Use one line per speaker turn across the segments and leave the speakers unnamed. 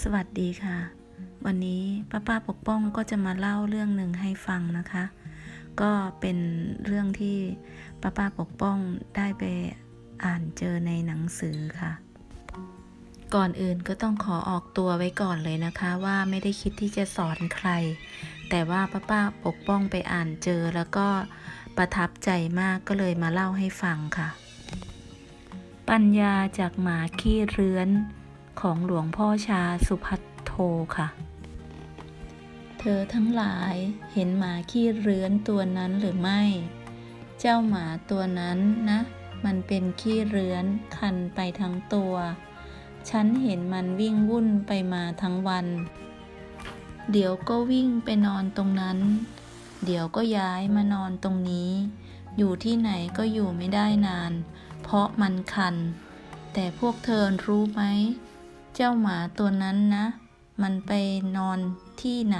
สวัสดีค่ะ วันนี้ป้าป้าปกป้องก็จะมาเล่าเรื่องหนึ่งให้ฟังนะคะ ก็เป็นเรื่องที่ป้าป้าปกป้องได้ไปอ่านเจอในหนังสือค่ะ ก่อนอื่นก็ต้องขอออกตัวไว้ก่อนเลยนะคะ ว่าไม่ได้คิดที่จะสอนใคร แต่ว่าป้าป้าปกป้องไปอ่านเจอแล้วก็ประทับใจมากก็เลยมาเล่าให้ฟังค่ะ ปัญญาจากหมาขี้เรื้อน ของหลวงพ่อชาสุพัทโทค่ะ เธอทั้งหลายเห็นหมาขี้เรื้อนตัวนั้นหรือไม่ เจ้าหมาตัวนั้นนะ มันเป็นขี้เรื้อนคันไปทั้งตัว ฉันเห็นมันวิ่งวุ่นไปมาทั้งวัน เดี๋ยวก็วิ่งไปนอนตรงนั้น เดี๋ยวก็ย้ายมานอนตรงนี้ อยู่ที่ไหนก็อยู่ไม่ได้นาน เพราะมันคัน แต่พวกเธอรู้ไหม เจ้าหมาตัวนั้นนะ มันไปนอนที่ไหน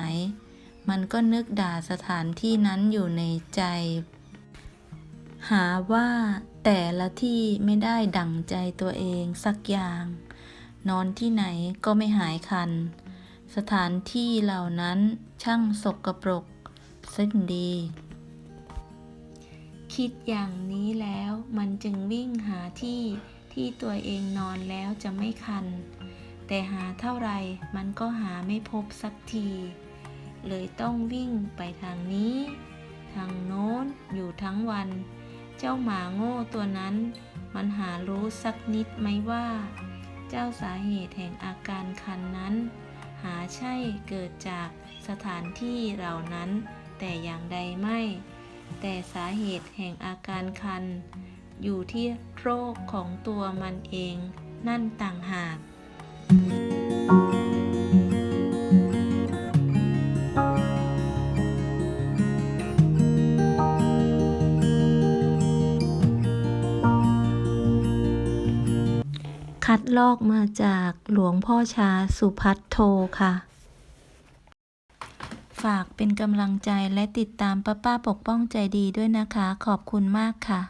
มันก็นึกด่าสถานที่นั้นอยู่ในใจ หาว่าแต่ละที่ไม่ได้ดั่งใจตัวเองสักอย่าง นอนที่ไหนก็ไม่หายคัน สถานที่เหล่านั้นช่างสกปรกสิ้นดี คิดอย่างนี้แล้วมันจึงวิ่งหาที่ที่ตัวเองนอนแล้วจะไม่คัน แต่หาเท่าไรมันก็หาไม่พบสักที เลยต้องวิ่งไปทางนี้ ทางโน้นอยู่ทั้งวัน เจ้าหมาโง่ตัวนั้น มันหารู้สักนิดไหมว่า เจ้าสาเหตุแห่งอาการคันนั้น หาใช่เกิดจากสถานที่เหล่านั้น แต่อย่างใดไม่ แต่สาเหตุแห่งอาการคัน อยู่ที่โรคของตัวมันเอง นั่นต่างหาก คัดลอกมาจากหลวงพ่อชาสุพัทโทค่ะ ฝากเป็นกำลังใจและติดตามป้าป้าปกป้องใจดีด้วยนะคะ ขอบคุณมากค่ะ